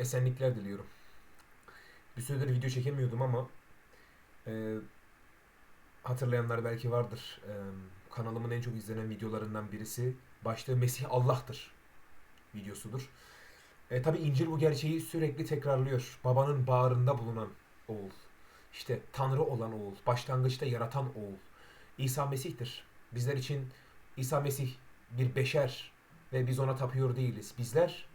esenlikler diliyorum. Bir süredir video çekemiyordum ama e, hatırlayanlar belki vardır. E, kanalımın en çok izlenen videolarından birisi başlığı Mesih Allah'tır videosudur. E, Tabi İncil bu gerçeği sürekli tekrarlıyor. Babanın bağrında bulunan oğul. İşte Tanrı olan oğul. Başlangıçta yaratan oğul. İsa Mesih'tir. Bizler için İsa Mesih bir beşer ve biz ona tapıyor değiliz. Bizler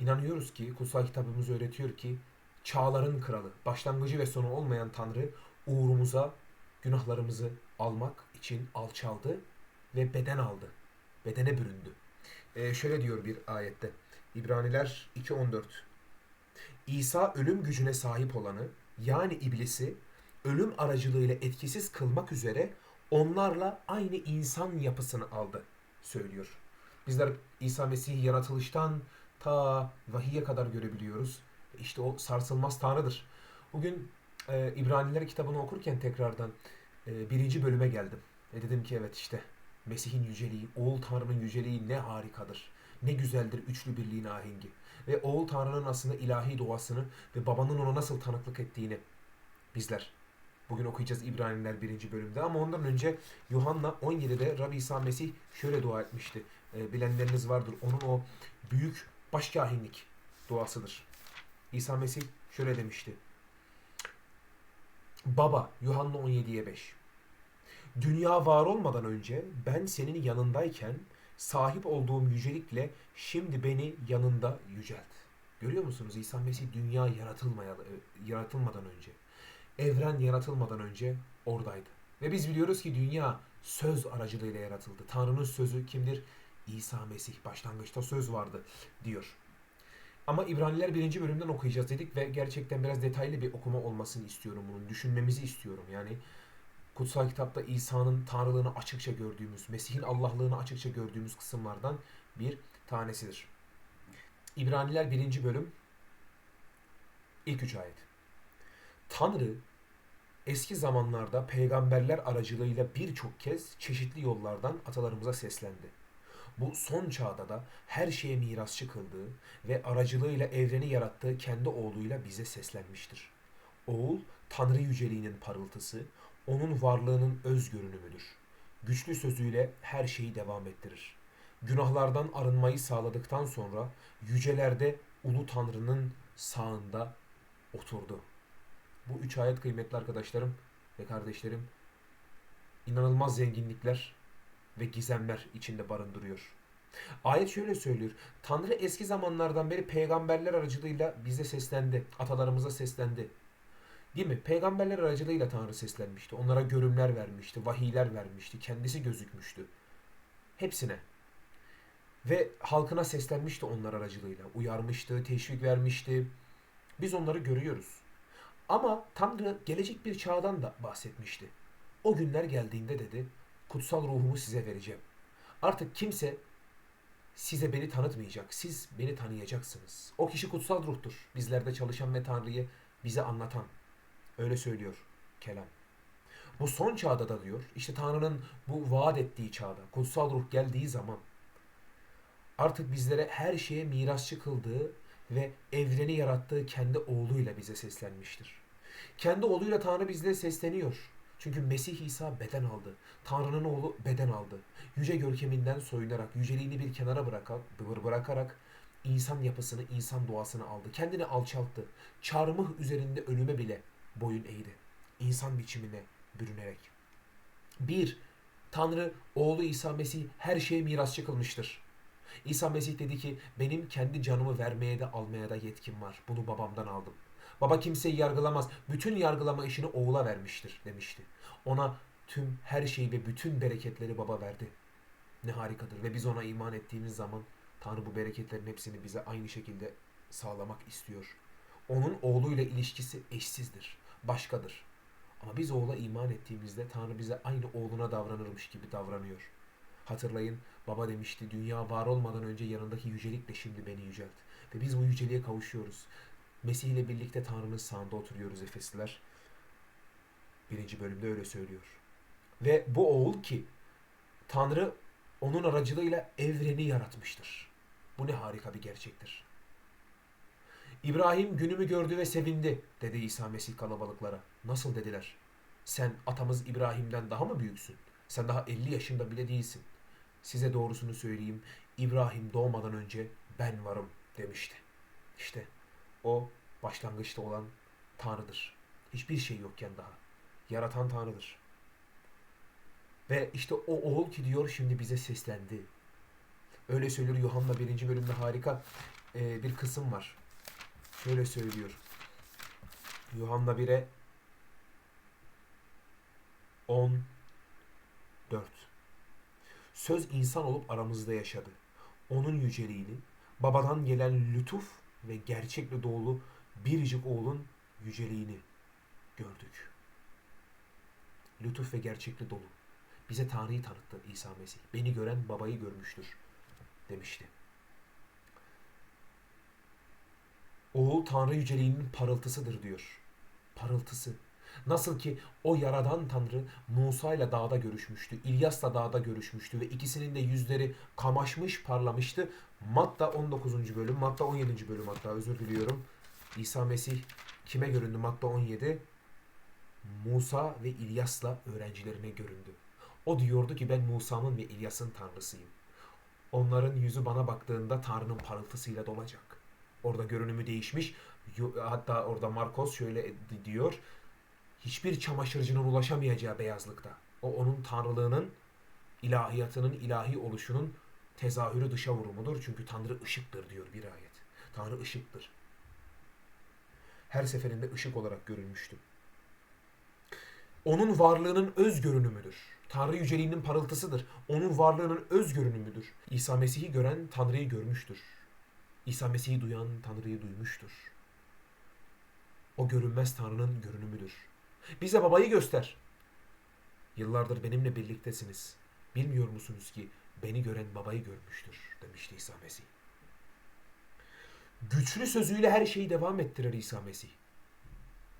inanıyoruz ki kutsal kitabımız öğretiyor ki çağların kralı, başlangıcı ve sonu olmayan Tanrı uğrumuza günahlarımızı almak için alçaldı ve beden aldı. Bedene büründü. Ee, şöyle diyor bir ayette. İbraniler 2.14 İsa ölüm gücüne sahip olanı yani iblisi ölüm aracılığıyla etkisiz kılmak üzere onlarla aynı insan yapısını aldı söylüyor. Bizler İsa Mesih'i yaratılıştan ta vahiye kadar görebiliyoruz. İşte o sarsılmaz Tanrı'dır. Bugün e, İbraniler kitabını okurken tekrardan e, birinci bölüme geldim. Ve dedim ki evet işte Mesih'in yüceliği, Oğul Tanrı'nın yüceliği ne harikadır. Ne güzeldir üçlü birliğin ahengi. Ve Oğul Tanrı'nın aslında ilahi doğasını ve babanın ona nasıl tanıklık ettiğini bizler bugün okuyacağız İbraniler birinci bölümde. Ama ondan önce Yuhanna 17'de Rabbi İsa Mesih şöyle dua etmişti. E, bilenleriniz vardır. Onun o büyük başkahinlik duasıdır. İsa Mesih şöyle demişti. Baba Yuhanna 17'ye 5. Dünya var olmadan önce ben senin yanındayken sahip olduğum yücelikle şimdi beni yanında yücelt. Görüyor musunuz? İsa Mesih dünya e, yaratılmadan önce, evren yaratılmadan önce oradaydı. Ve biz biliyoruz ki dünya söz aracılığıyla yaratıldı. Tanrı'nın sözü kimdir? İsa Mesih. Başlangıçta söz vardı diyor. Ama İbraniler birinci bölümden okuyacağız dedik ve gerçekten biraz detaylı bir okuma olmasını istiyorum bunun. Düşünmemizi istiyorum. Yani kutsal kitapta İsa'nın tanrılığını açıkça gördüğümüz, Mesih'in Allahlığını açıkça gördüğümüz kısımlardan bir tanesidir. İbraniler birinci bölüm ilk üç ayet. Tanrı eski zamanlarda peygamberler aracılığıyla birçok kez çeşitli yollardan atalarımıza seslendi. Bu son çağda da her şeye mirasçı kıldığı ve aracılığıyla evreni yarattığı kendi oğluyla bize seslenmiştir. Oğul, Tanrı yüceliğinin parıltısı, onun varlığının öz görünümüdür. Güçlü sözüyle her şeyi devam ettirir. Günahlardan arınmayı sağladıktan sonra yücelerde Ulu Tanrı'nın sağında oturdu. Bu üç ayet kıymetli arkadaşlarım ve kardeşlerim inanılmaz zenginlikler ve gizemler içinde barındırıyor. Ayet şöyle söylüyor. Tanrı eski zamanlardan beri peygamberler aracılığıyla bize seslendi. Atalarımıza seslendi. Değil mi? Peygamberler aracılığıyla Tanrı seslenmişti. Onlara görümler vermişti, vahiyler vermişti, kendisi gözükmüştü. Hepsine. Ve halkına seslenmişti onlar aracılığıyla. Uyarmıştı, teşvik vermişti. Biz onları görüyoruz. Ama Tanrı gelecek bir çağdan da bahsetmişti. O günler geldiğinde dedi, kutsal ruhumu size vereceğim. Artık kimse size beni tanıtmayacak. Siz beni tanıyacaksınız. O kişi kutsal ruhtur. Bizlerde çalışan ve Tanrı'yı bize anlatan. Öyle söylüyor kelam. Bu son çağda da diyor, işte Tanrı'nın bu vaat ettiği çağda, kutsal ruh geldiği zaman artık bizlere her şeye mirasçı kıldığı ve evreni yarattığı kendi oğluyla bize seslenmiştir. Kendi oğluyla Tanrı bizlere sesleniyor. Çünkü Mesih İsa beden aldı. Tanrı'nın oğlu beden aldı. Yüce görkeminden soyunarak, yüceliğini bir kenara bırakarak, bırakarak insan yapısını, insan doğasını aldı. Kendini alçalttı. Çarmıh üzerinde ölüme bile boyun eğdi. İnsan biçimine bürünerek. Bir, Tanrı oğlu İsa Mesih her şeye mirasçı kılmıştır. İsa Mesih dedi ki benim kendi canımı vermeye de almaya da yetkim var. Bunu babamdan aldım. Baba kimseyi yargılamaz. Bütün yargılama işini oğula vermiştir demişti. Ona tüm her şeyi ve bütün bereketleri baba verdi. Ne harikadır ve biz ona iman ettiğimiz zaman Tanrı bu bereketlerin hepsini bize aynı şekilde sağlamak istiyor. Onun oğluyla ilişkisi eşsizdir, başkadır. Ama biz oğula iman ettiğimizde Tanrı bize aynı oğluna davranırmış gibi davranıyor. Hatırlayın baba demişti dünya var olmadan önce yanındaki yücelikle şimdi beni yücelt. Ve biz bu yüceliğe kavuşuyoruz. Mesih ile birlikte Tanrı'nın sağında oturuyoruz Efesliler. Birinci bölümde öyle söylüyor. Ve bu oğul ki Tanrı onun aracılığıyla evreni yaratmıştır. Bu ne harika bir gerçektir. İbrahim günümü gördü ve sevindi dedi İsa Mesih kalabalıklara. Nasıl dediler? Sen atamız İbrahim'den daha mı büyüksün? Sen daha 50 yaşında bile değilsin. Size doğrusunu söyleyeyim. İbrahim doğmadan önce ben varım demişti. İşte o başlangıçta olan Tanrı'dır. Hiçbir şey yokken daha. Yaratan Tanrı'dır. Ve işte o oğul ki diyor şimdi bize seslendi. Öyle söylüyor Yuhanna 1. bölümde harika e, bir kısım var. Şöyle söylüyor. Yuhanna 1'e 14 Söz insan olup aramızda yaşadı. Onun yüceliğini, babadan gelen lütuf ve gerçekle dolu biricik oğlun yüceliğini gördük. Lütuf ve gerçekle dolu. Bize Tanrı'yı tanıttı İsa Mesih. Beni gören babayı görmüştür demişti. Oğul Tanrı yüceliğinin parıltısıdır diyor. Parıltısı. Nasıl ki o yaradan Tanrı Musa ile dağda görüşmüştü, İlyas'la dağda görüşmüştü ve ikisinin de yüzleri kamaşmış parlamıştı. Matta 19. bölüm, Matta 17. bölüm hatta özür diliyorum. İsa Mesih kime göründü? Matta 17. Musa ve İlyas'la öğrencilerine göründü. O diyordu ki ben Musa'nın ve İlyas'ın tanrısıyım. Onların yüzü bana baktığında Tanrı'nın parıltısıyla dolacak. Orada görünümü değişmiş. Hatta orada Markos şöyle diyor. Hiçbir çamaşırcının ulaşamayacağı beyazlıkta. O onun tanrılığının, ilahiyatının, ilahi oluşunun tezahürü dışa vurumudur. Çünkü Tanrı ışıktır diyor bir ayet. Tanrı ışıktır. Her seferinde ışık olarak görülmüştü. Onun varlığının öz görünümüdür. Tanrı yüceliğinin parıltısıdır. Onun varlığının öz görünümüdür. İsa Mesih'i gören Tanrı'yı görmüştür. İsa Mesih'i duyan Tanrı'yı duymuştur. O görünmez Tanrı'nın görünümüdür. Bize babayı göster. Yıllardır benimle birliktesiniz. Bilmiyor musunuz ki beni gören babayı görmüştür demişti İsa Mesih. Güçlü sözüyle her şeyi devam ettirir İsa Mesih.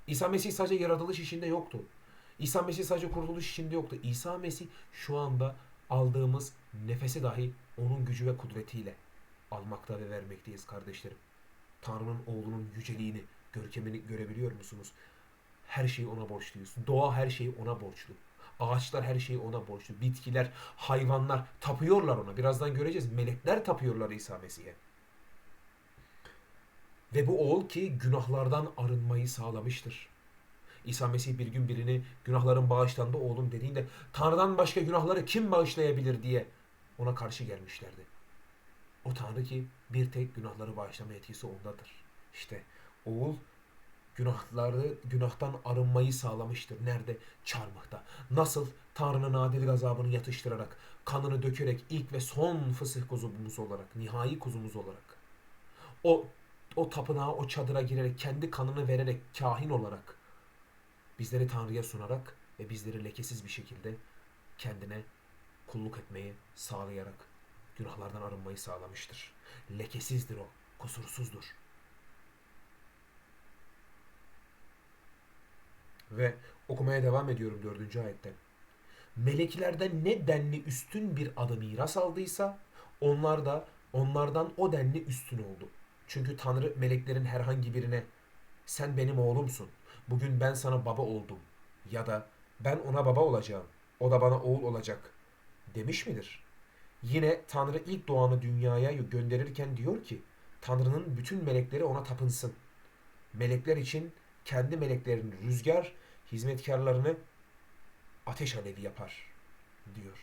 İsa Mesih sadece yaratılış işinde yoktu. İsa Mesih sadece kurtuluş işinde yoktu. İsa Mesih şu anda aldığımız nefesi dahi onun gücü ve kudretiyle almakta ve vermekteyiz kardeşlerim. Tanrı'nın oğlunun yüceliğini, görkemini görebiliyor musunuz? Her şeyi ona borçluyuz. Doğa her şeyi ona borçlu. Ağaçlar her şeyi ona borçlu. Bitkiler, hayvanlar tapıyorlar ona. Birazdan göreceğiz. Melekler tapıyorlar İsa Mesih'e. Ve bu oğul ki günahlardan arınmayı sağlamıştır. İsa Mesih bir gün birini günahların bağışlandı oğlum dediğinde Tanrı'dan başka günahları kim bağışlayabilir diye ona karşı gelmişlerdi. O Tanrı ki bir tek günahları bağışlama etkisi ondadır. İşte oğul günahları günahtan arınmayı sağlamıştır. Nerede? Çarmıhta. Nasıl? Tanrı'nın adil gazabını yatıştırarak, kanını dökerek ilk ve son fısıh kuzumuz olarak, nihai kuzumuz olarak. O o tapınağa, o çadıra girerek, kendi kanını vererek, kahin olarak bizleri Tanrı'ya sunarak ve bizleri lekesiz bir şekilde kendine kulluk etmeyi sağlayarak günahlardan arınmayı sağlamıştır. Lekesizdir o, kusursuzdur. Ve okumaya devam ediyorum dördüncü ayette. Meleklerden ne denli üstün bir adı miras aldıysa onlar da onlardan o denli üstün oldu. Çünkü Tanrı meleklerin herhangi birine sen benim oğlumsun. Bugün ben sana baba oldum. Ya da ben ona baba olacağım. O da bana oğul olacak. Demiş midir? Yine Tanrı ilk doğanı dünyaya gönderirken diyor ki Tanrı'nın bütün melekleri ona tapınsın. Melekler için kendi meleklerini rüzgar, hizmetkarlarını ateş alevi yapar diyor.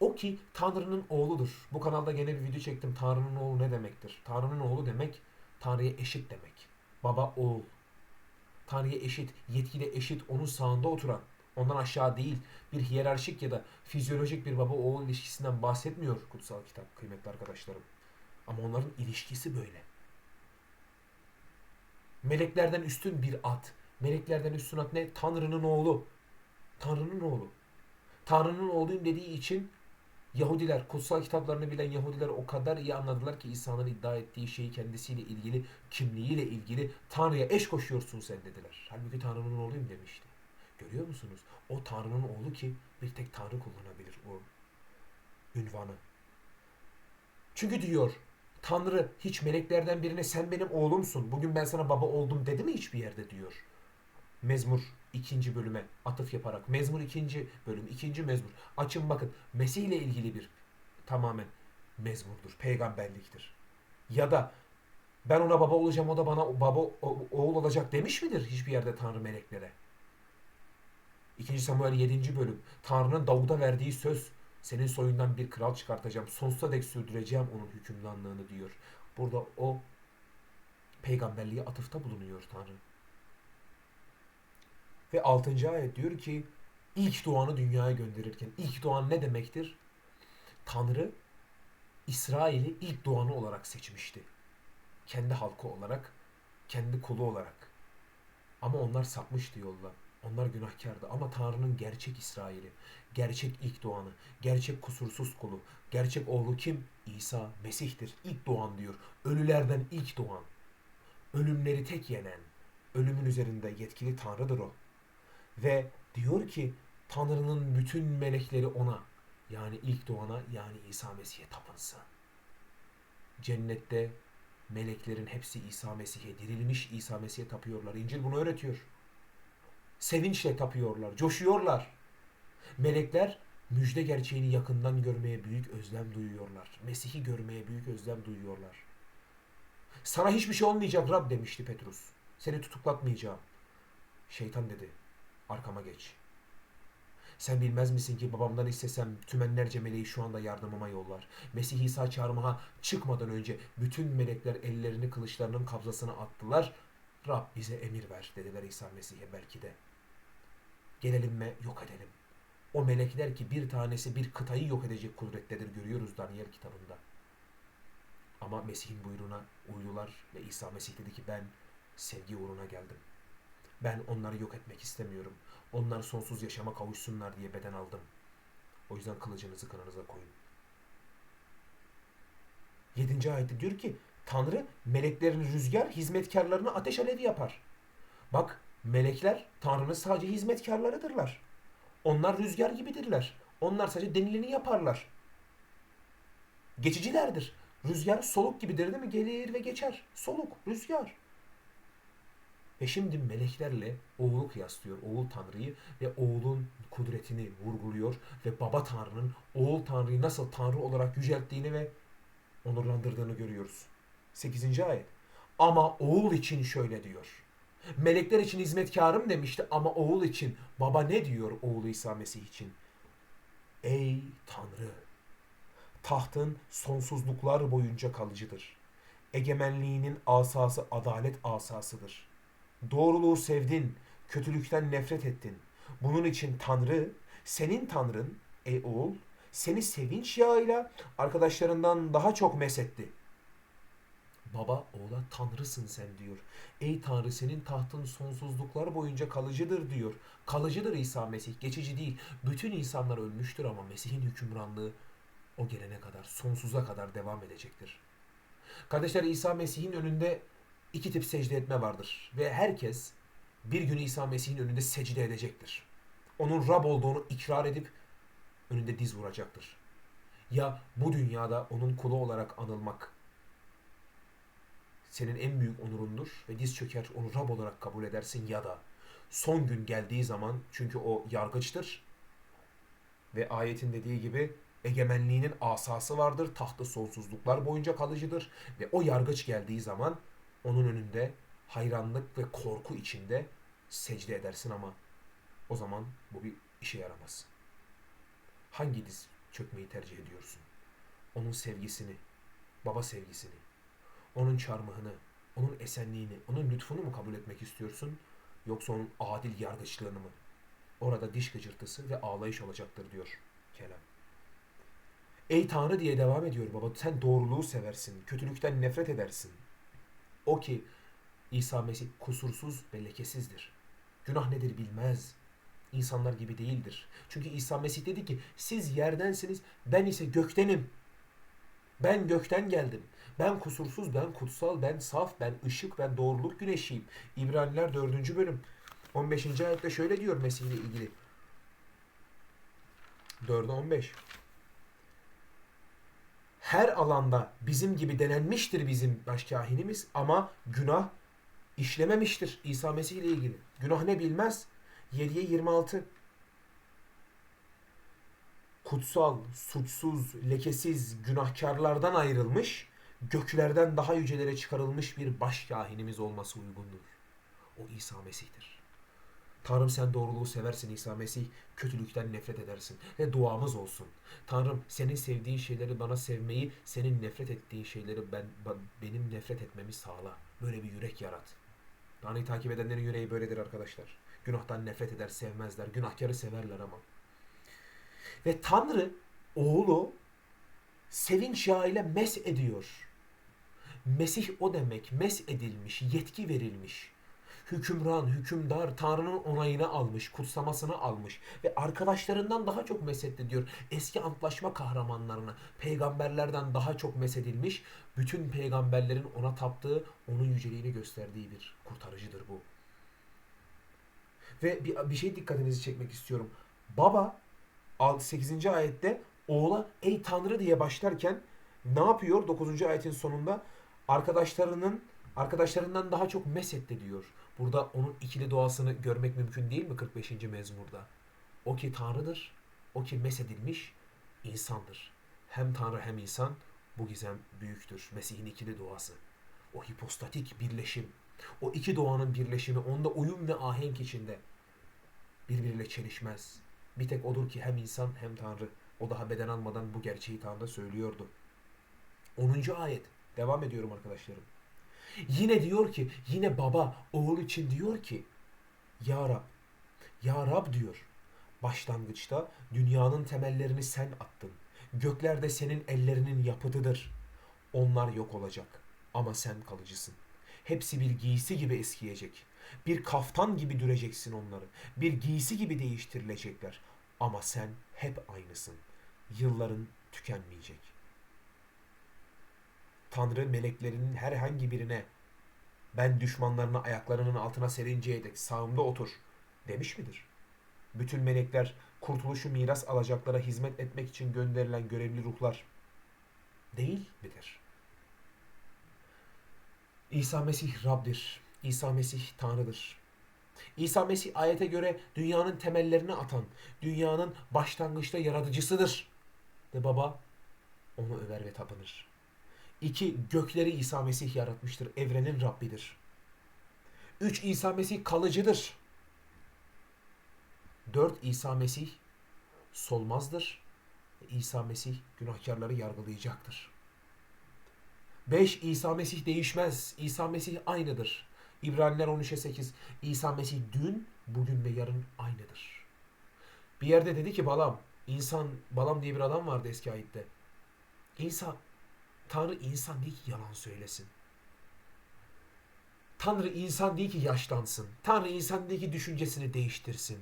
O ki Tanrı'nın oğludur. Bu kanalda gene bir video çektim. Tanrı'nın oğlu ne demektir? Tanrı'nın oğlu demek Tanrı'ya eşit demek. Baba oğul. Tanrı'ya eşit, yetkide eşit, onun sağında oturan, ondan aşağı değil, bir hiyerarşik ya da fizyolojik bir baba oğul ilişkisinden bahsetmiyor kutsal kitap kıymetli arkadaşlarım. Ama onların ilişkisi böyle. Meleklerden üstün bir at. Meleklerden üstün at ne? Tanrı'nın oğlu. Tanrı'nın oğlu. Tanrı'nın oğluyum dediği için Yahudiler, kutsal kitaplarını bilen Yahudiler o kadar iyi anladılar ki İsa'nın iddia ettiği şeyi kendisiyle ilgili, kimliğiyle ilgili Tanrı'ya eş koşuyorsun sen dediler. Halbuki Tanrı'nın oğluyum demişti. Görüyor musunuz? O Tanrı'nın oğlu ki bir tek Tanrı kullanabilir o ünvanı. Çünkü diyor Tanrı hiç meleklerden birine sen benim oğlumsun. Bugün ben sana baba oldum dedi mi hiçbir yerde diyor. Mezmur ikinci bölüme atıf yaparak. Mezmur ikinci bölüm, ikinci mezmur. Açın bakın. Mesih ile ilgili bir tamamen mezmurdur. Peygamberliktir. Ya da ben ona baba olacağım o da bana baba oğul olacak demiş midir hiçbir yerde Tanrı meleklere? 2. Samuel 7. bölüm. Tanrı'nın Davud'a verdiği söz. Senin soyundan bir kral çıkartacağım. Sonsuza dek sürdüreceğim onun hükümranlığını diyor. Burada o peygamberliğe atıfta bulunuyor Tanrı. Ve 6. ayet diyor ki ilk doğanı dünyaya gönderirken ilk doğan ne demektir? Tanrı İsrail'i ilk doğanı olarak seçmişti. Kendi halkı olarak, kendi kulu olarak. Ama onlar sapmıştı yolla. Onlar günahkardı ama Tanrı'nın gerçek İsrail'i, gerçek ilk doğanı, gerçek kusursuz kulu, gerçek oğlu kim? İsa Mesih'tir. İlk doğan diyor. Ölülerden ilk doğan. Ölümleri tek yenen, ölümün üzerinde yetkili Tanrı'dır o. Ve diyor ki Tanrı'nın bütün melekleri ona yani ilk doğana yani İsa Mesih'e tapınsın. Cennette meleklerin hepsi İsa Mesih'e dirilmiş İsa Mesih'e tapıyorlar. İncil bunu öğretiyor. Sevinçle tapıyorlar, coşuyorlar. Melekler müjde gerçeğini yakından görmeye büyük özlem duyuyorlar. Mesih'i görmeye büyük özlem duyuyorlar. Sana hiçbir şey olmayacak Rab demişti Petrus. Seni tutuklatmayacağım. Şeytan dedi. Arkama geç. Sen bilmez misin ki babamdan istesem tümenlerce meleği şu anda yardımıma yollar. Mesih İsa çağırmaya çıkmadan önce bütün melekler ellerini kılıçlarının kabzasına attılar. Rab bize emir ver dediler İsa Mesih'e belki de. Gelelim mi yok edelim. O melekler ki bir tanesi bir kıtayı yok edecek kudrettedir görüyoruz Daniel kitabında. Ama Mesih'in buyruğuna uydular ve İsa Mesih dedi ki ben sevgi uğruna geldim. Ben onları yok etmek istemiyorum. Onlar sonsuz yaşama kavuşsunlar diye beden aldım. O yüzden kılıcınızı kanınıza koyun. Yedinci ayette diyor ki Tanrı meleklerin rüzgar, hizmetkarlarını ateş alevi yapar. Bak melekler Tanrı'nın sadece hizmetkarlarıdırlar. Onlar rüzgar gibidirler. Onlar sadece denileni yaparlar. Geçicilerdir. Rüzgar soluk gibidir değil mi? Gelir ve geçer. Soluk, rüzgar. Ve şimdi meleklerle oğulu kıyaslıyor. Oğul Tanrı'yı ve oğulun kudretini vurguluyor. Ve baba Tanrı'nın oğul Tanrı'yı nasıl Tanrı olarak yücelttiğini ve onurlandırdığını görüyoruz. 8. ayet. Ama oğul için şöyle diyor. Melekler için hizmetkarım demişti ama oğul için baba ne diyor oğlu İsa Mesih için? Ey Tanrı! Tahtın sonsuzluklar boyunca kalıcıdır. Egemenliğinin asası adalet asasıdır. Doğruluğu sevdin, kötülükten nefret ettin. Bunun için Tanrı, senin Tanrın, ey oğul, seni sevinç yağıyla arkadaşlarından daha çok mesetti. Baba oğula Tanrısın sen diyor. Ey Tanrı senin tahtın sonsuzluklar boyunca kalıcıdır diyor. Kalıcıdır İsa Mesih, geçici değil. Bütün insanlar ölmüştür ama Mesih'in hükümranlığı o gelene kadar, sonsuza kadar devam edecektir. Kardeşler İsa Mesih'in önünde iki tip secde etme vardır. Ve herkes bir gün İsa Mesih'in önünde secde edecektir. Onun Rab olduğunu ikrar edip önünde diz vuracaktır. Ya bu dünyada onun kulu olarak anılmak senin en büyük onurundur ve diz çöker onu Rab olarak kabul edersin ya da son gün geldiği zaman çünkü o yargıçtır ve ayetin dediği gibi egemenliğinin asası vardır. Tahtı sonsuzluklar boyunca kalıcıdır ve o yargıç geldiği zaman onun önünde hayranlık ve korku içinde secde edersin ama o zaman bu bir işe yaramaz. Hangi diz çökmeyi tercih ediyorsun? Onun sevgisini, baba sevgisini, onun çarmıhını, onun esenliğini, onun lütfunu mu kabul etmek istiyorsun? Yoksa onun adil yargıçlığını mı? Orada diş gıcırtısı ve ağlayış olacaktır diyor kelam. Ey Tanrı diye devam ediyor baba. Sen doğruluğu seversin. Kötülükten nefret edersin. O ki İsa Mesih kusursuz ve lekesizdir. Günah nedir bilmez. İnsanlar gibi değildir. Çünkü İsa Mesih dedi ki siz yerdensiniz ben ise göktenim. Ben gökten geldim. Ben kusursuz, ben kutsal, ben saf, ben ışık, ben doğruluk güneşiyim. İbraniler 4. bölüm. 15. ayette şöyle diyor Mesih ile ilgili. 4'e 15. her alanda bizim gibi denenmiştir bizim başkahinimiz ama günah işlememiştir İsa Mesih ile ilgili. Günah ne bilmez? 7'ye 26. Kutsal, suçsuz, lekesiz, günahkarlardan ayrılmış, göklerden daha yücelere çıkarılmış bir başkahinimiz olması uygundur. O İsa Mesih'tir. Tanrım sen doğruluğu seversin İsa Mesih, kötülükten nefret edersin. Ve duamız olsun. Tanrım senin sevdiğin şeyleri bana sevmeyi, senin nefret ettiğin şeyleri ben benim nefret etmemi sağla. Böyle bir yürek yarat. Tanrı'yı takip edenlerin yüreği böyledir arkadaşlar. Günahtan nefret eder, sevmezler. Günahkarı severler ama. Ve Tanrı oğlu sevinç yağıyla mes ediyor. Mesih o demek. Mes edilmiş, yetki verilmiş. Hükümran, hükümdar, Tanrı'nın onayını almış, kutsamasını almış ve arkadaşlarından daha çok mesetti diyor. Eski antlaşma kahramanlarını, peygamberlerden daha çok mesedilmiş, bütün peygamberlerin ona taptığı, onun yüceliğini gösterdiği bir kurtarıcıdır bu. Ve bir, bir şey dikkatinizi çekmek istiyorum. Baba 8. ayette oğula ey Tanrı diye başlarken ne yapıyor 9. ayetin sonunda? Arkadaşlarının arkadaşlarından daha çok mesetti diyor. Burada onun ikili doğasını görmek mümkün değil mi 45. mezmurda? O ki Tanrı'dır, o ki mesedilmiş insandır. Hem Tanrı hem insan bu gizem büyüktür. Mesih'in ikili doğası. O hipostatik birleşim. O iki doğanın birleşimi onda uyum ve ahenk içinde birbiriyle çelişmez. Bir tek odur ki hem insan hem Tanrı. O daha beden almadan bu gerçeği Tanrı söylüyordu. 10. ayet. Devam ediyorum arkadaşlarım. Yine diyor ki, yine baba oğul için diyor ki, Ya Rab, Ya Rab diyor. Başlangıçta dünyanın temellerini sen attın. Göklerde senin ellerinin yapıtıdır. Onlar yok olacak ama sen kalıcısın. Hepsi bir giysi gibi eskiyecek. Bir kaftan gibi düreceksin onları. Bir giysi gibi değiştirilecekler. Ama sen hep aynısın. Yılların tükenmeyecek. Tanrı meleklerinin herhangi birine ben düşmanlarını ayaklarının altına serinceye dek sağımda otur demiş midir? Bütün melekler kurtuluşu miras alacaklara hizmet etmek için gönderilen görevli ruhlar değil midir? İsa Mesih Rab'dir. İsa Mesih Tanrı'dır. İsa Mesih ayete göre dünyanın temellerini atan, dünyanın başlangıçta yaratıcısıdır. Ve baba onu över ve tapınır. İki, gökleri İsa Mesih yaratmıştır. Evrenin Rabbidir. Üç, İsa Mesih kalıcıdır. Dört, İsa Mesih solmazdır. İsa Mesih günahkarları yargılayacaktır. Beş, İsa Mesih değişmez. İsa Mesih aynıdır. İbraniler 13'e 8. İsa Mesih dün, bugün ve yarın aynıdır. Bir yerde dedi ki Balam, insan, Balam diye bir adam vardı eski ayette. İsa, Tanrı insan değil ki yalan söylesin. Tanrı insan değil ki yaşlansın. Tanrı insan değil ki düşüncesini değiştirsin.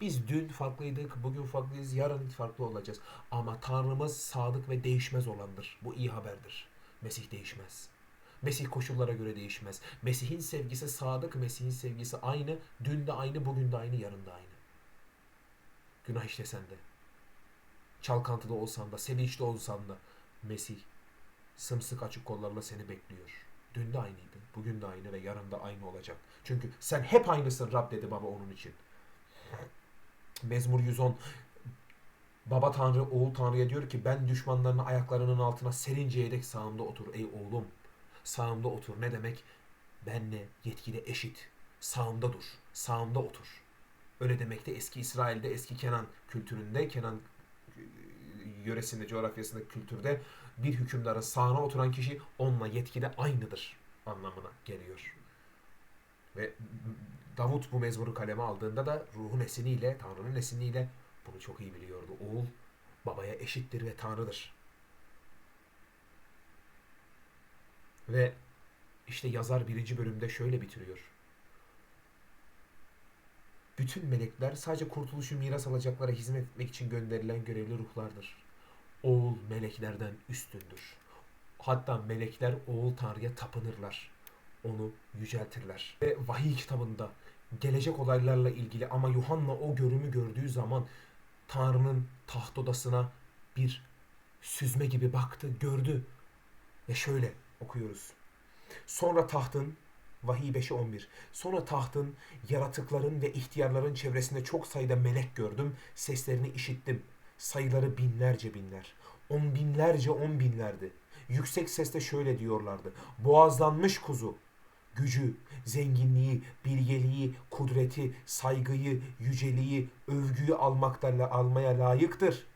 Biz dün farklıydık, bugün farklıyız, yarın farklı olacağız. Ama Tanrımız sadık ve değişmez olandır. Bu iyi haberdir. Mesih değişmez. Mesih koşullara göre değişmez. Mesih'in sevgisi sadık, Mesih'in sevgisi aynı. Dün de aynı, bugün de aynı, yarın da aynı. Günah işlesen de, çalkantıda olsan da, sevinçli olsan da Mesih sımsık açık kollarla seni bekliyor. Dün de aynıydı, bugün de aynı ve yarın da aynı olacak. Çünkü sen hep aynısın Rab dedi baba onun için. Mezmur 110 Baba Tanrı oğul Tanrı'ya diyor ki ben düşmanlarını ayaklarının altına serinceye dek sağımda otur ey oğlum. Sağımda otur ne demek? Benle yetkide eşit. Sağımda dur. Sağımda otur. Öyle demekte eski İsrail'de, eski Kenan kültüründe, Kenan e, yöresinde, coğrafyasında, kültürde bir hükümdarın sağına oturan kişi onunla yetkide aynıdır anlamına geliyor. Ve Davut bu mezmuru kaleme aldığında da ruhun esiniyle, Tanrı'nın esiniyle bunu çok iyi biliyordu. Oğul babaya eşittir ve Tanrı'dır. Ve işte yazar birinci bölümde şöyle bitiriyor. Bütün melekler sadece kurtuluşu miras alacaklara hizmet etmek için gönderilen görevli ruhlardır. Oğul meleklerden üstündür. Hatta melekler oğul Tanrı'ya tapınırlar. Onu yüceltirler. Ve vahiy kitabında gelecek olaylarla ilgili ama Yuhanna o görümü gördüğü zaman Tanrı'nın taht odasına bir süzme gibi baktı, gördü. Ve şöyle okuyoruz. Sonra tahtın Vahiy 5'e 11. Sonra tahtın, yaratıkların ve ihtiyarların çevresinde çok sayıda melek gördüm. Seslerini işittim. Sayıları binlerce binler. On binlerce on binlerdi. Yüksek sesle şöyle diyorlardı. Boğazlanmış kuzu. Gücü, zenginliği, bilgeliği, kudreti, saygıyı, yüceliği, övgüyü almakta almaya layıktır.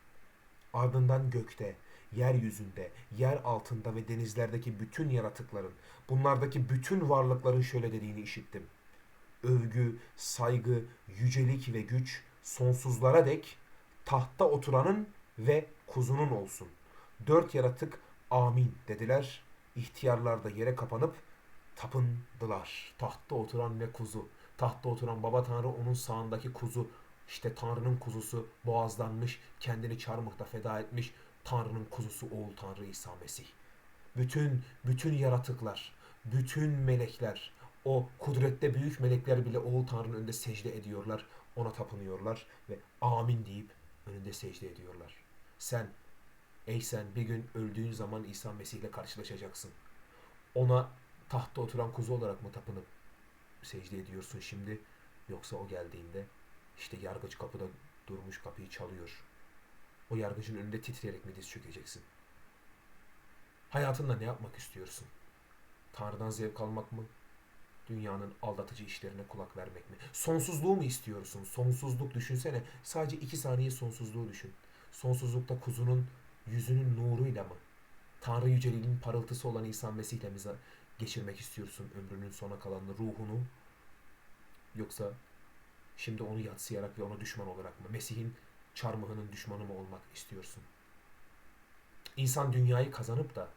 Ardından gökte, yeryüzünde, yer altında ve denizlerdeki bütün yaratıkların, bunlardaki bütün varlıkların şöyle dediğini işittim. Övgü, saygı, yücelik ve güç sonsuzlara dek tahtta oturanın ve kuzunun olsun. Dört yaratık amin dediler. İhtiyarlar da yere kapanıp tapındılar. Tahtta oturan ve kuzu. Tahtta oturan baba tanrı onun sağındaki kuzu. İşte Tanrı'nın kuzusu boğazlanmış, kendini çarmıhta feda etmiş. Tanrı'nın kuzusu oğul Tanrı İsa Mesih. Bütün bütün yaratıklar, bütün melekler, o kudrette büyük melekler bile oğul Tanrı'nın önünde secde ediyorlar. Ona tapınıyorlar ve amin deyip önünde secde ediyorlar. Sen, ey sen bir gün öldüğün zaman İsa Mesih ile karşılaşacaksın. Ona tahtta oturan kuzu olarak mı tapınıp secde ediyorsun şimdi? Yoksa o geldiğinde işte yargıç kapıda durmuş kapıyı çalıyor. O yargıcın önünde titreyerek mi diz çökeceksin? Hayatında ne yapmak istiyorsun? Tanrı'dan zevk almak mı? Dünyanın aldatıcı işlerine kulak vermek mi? Sonsuzluğu mu istiyorsun? Sonsuzluk düşünsene. Sadece iki saniye sonsuzluğu düşün. Sonsuzlukta kuzunun yüzünün nuruyla mı? Tanrı yüceliğinin parıltısı olan İsa Mesih'le mi geçirmek istiyorsun ömrünün sona kalan ruhunu? Yoksa şimdi onu yatsıyarak ve ona düşman olarak mı? Mesih'in çarmıhının düşmanı mı olmak istiyorsun? İnsan dünyayı kazanıp da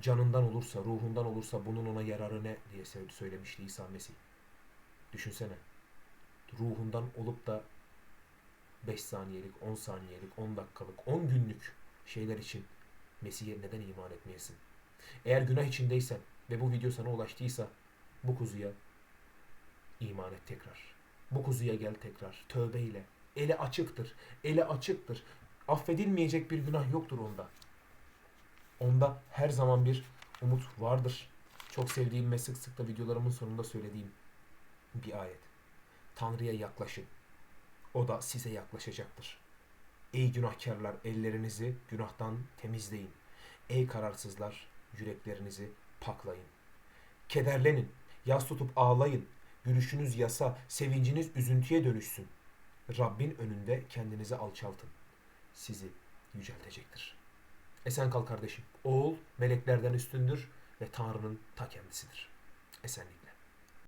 canından olursa, ruhundan olursa bunun ona yararı ne diye söyle- söylemişti İsa Mesih. Düşünsene. Ruhundan olup da 5 saniyelik, 10 saniyelik, 10 dakikalık, 10 günlük şeyler için Mesih'e neden iman etmeyesin? Eğer günah içindeysen ve bu video sana ulaştıysa bu kuzuya iman et tekrar. Bu kuzuya gel tekrar. Tövbeyle. Eli açıktır. Eli açıktır. Affedilmeyecek bir günah yoktur onda. Onda her zaman bir umut vardır. Çok sevdiğim ve sık sık da videolarımın sonunda söylediğim bir ayet. Tanrı'ya yaklaşın. O da size yaklaşacaktır. Ey günahkarlar ellerinizi günahtan temizleyin. Ey kararsızlar yüreklerinizi paklayın. Kederlenin, yas tutup ağlayın. Gülüşünüz yasa, sevinciniz üzüntüye dönüşsün. Rabbin önünde kendinizi alçaltın. Sizi yüceltecektir. Esen kal kardeşim. Oğul meleklerden üstündür ve Tanrı'nın ta kendisidir. Esenlikle.